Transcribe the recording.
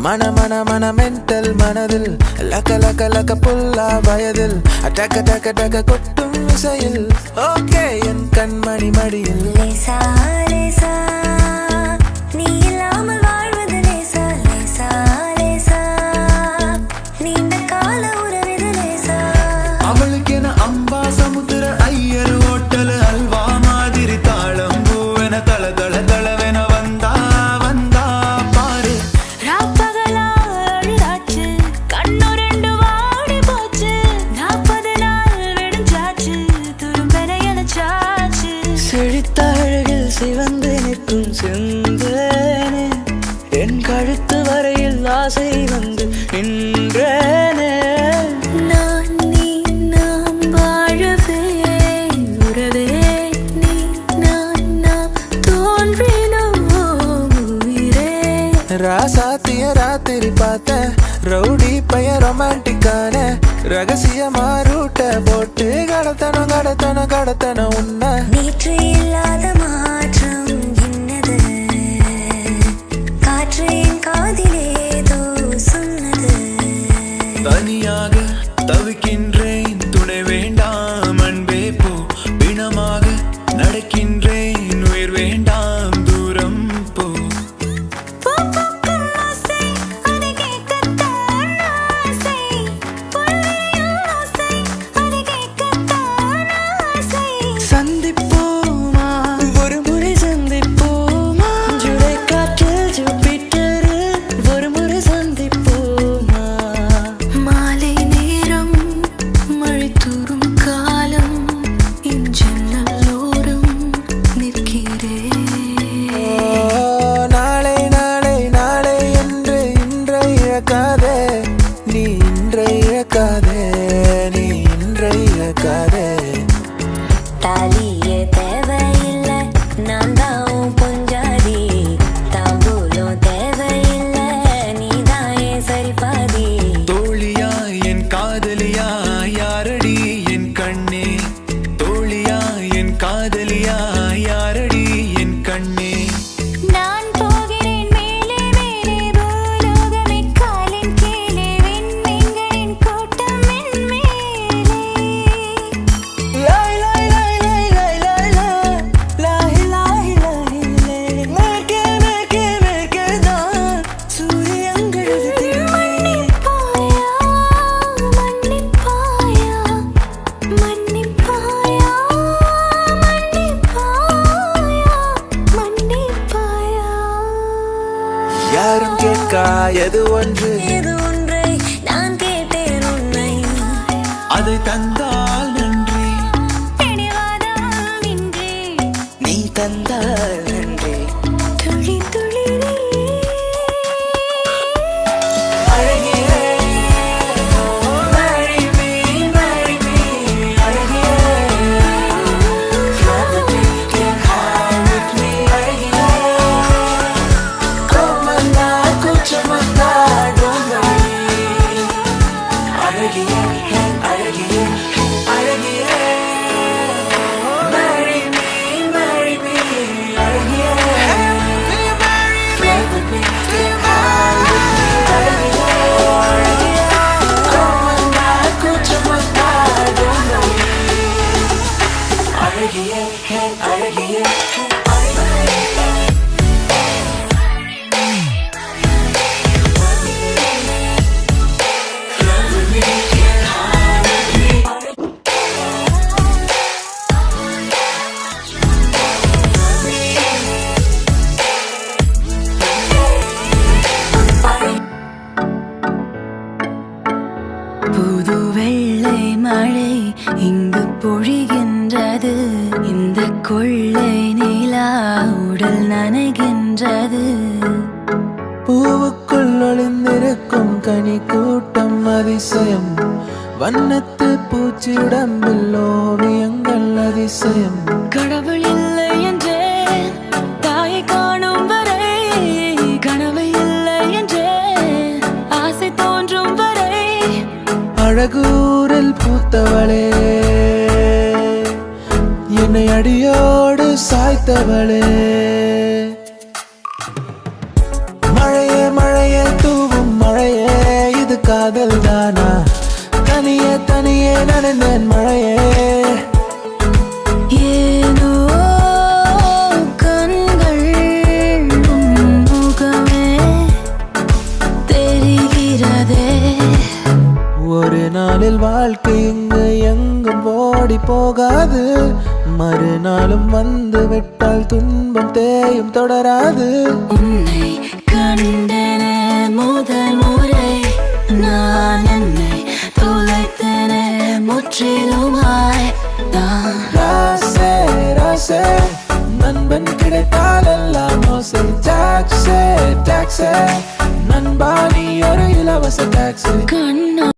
மன மன மன மென்டல் மனதில். லக்க லக்க லக்க புல்லா வயதில். டக்க டக்க டக்க கொட்டும் விசையில் ஓகே என் கண்மணி மடியில். லேசா லேசா. பார்த்த ரவுடி பையன் ரொமான்டிக்கான ரகசியமா ரூட்ட போட்டு கடத்தணும் கடத்தணும் கடத்தணும் உன்னை. நேற்று இல்லாத மாற்றம் என்னது காற்று என் காதிலேதோ சொன்னது. தனியாக தவிக்கின்றேன் துணை வேண்டாம் அன்பே போ பிணமாக நடக்கின்றேன் உயிர் வேண்டாம். 大利 எது ஒன்று? மழை இங்கு பொழிகின்றது. இந்த கொள்ளை நிலா உடல் நனைகின்றது. பூவுக்குள் ஒளிந்திருக்கும் கனி கூட்டம் அதிசயம். வண்ணத்து பூச்சி உடம்பில் ஓவியங்கள் அதிசயம். கடவுளின் அடியோடு சாய்த்தவளே. மழையே மழையே தூவும் மழையே இது காதல் தானா தனியே தனியே நனைந்தேன் மழையே. ஒரு நாளில் வாழ்க்கை இங்கு எங்கும் ஓடி போகாது. மறுநாளும் வந்து விட்டால் துன்பம் தேயும் தொடராது. உன்னை கண்டனே முதல் முறை நான் என்னை தொலைத்தனே முற்றிலுமாய் ராசே ராசே நண்பன் கிடைத்தால் எல்லாம் மோசை. டாக்ஸே டாக்ஸே நண்பா நீ ஒரு இலவச டாக்ஸி கண்ணா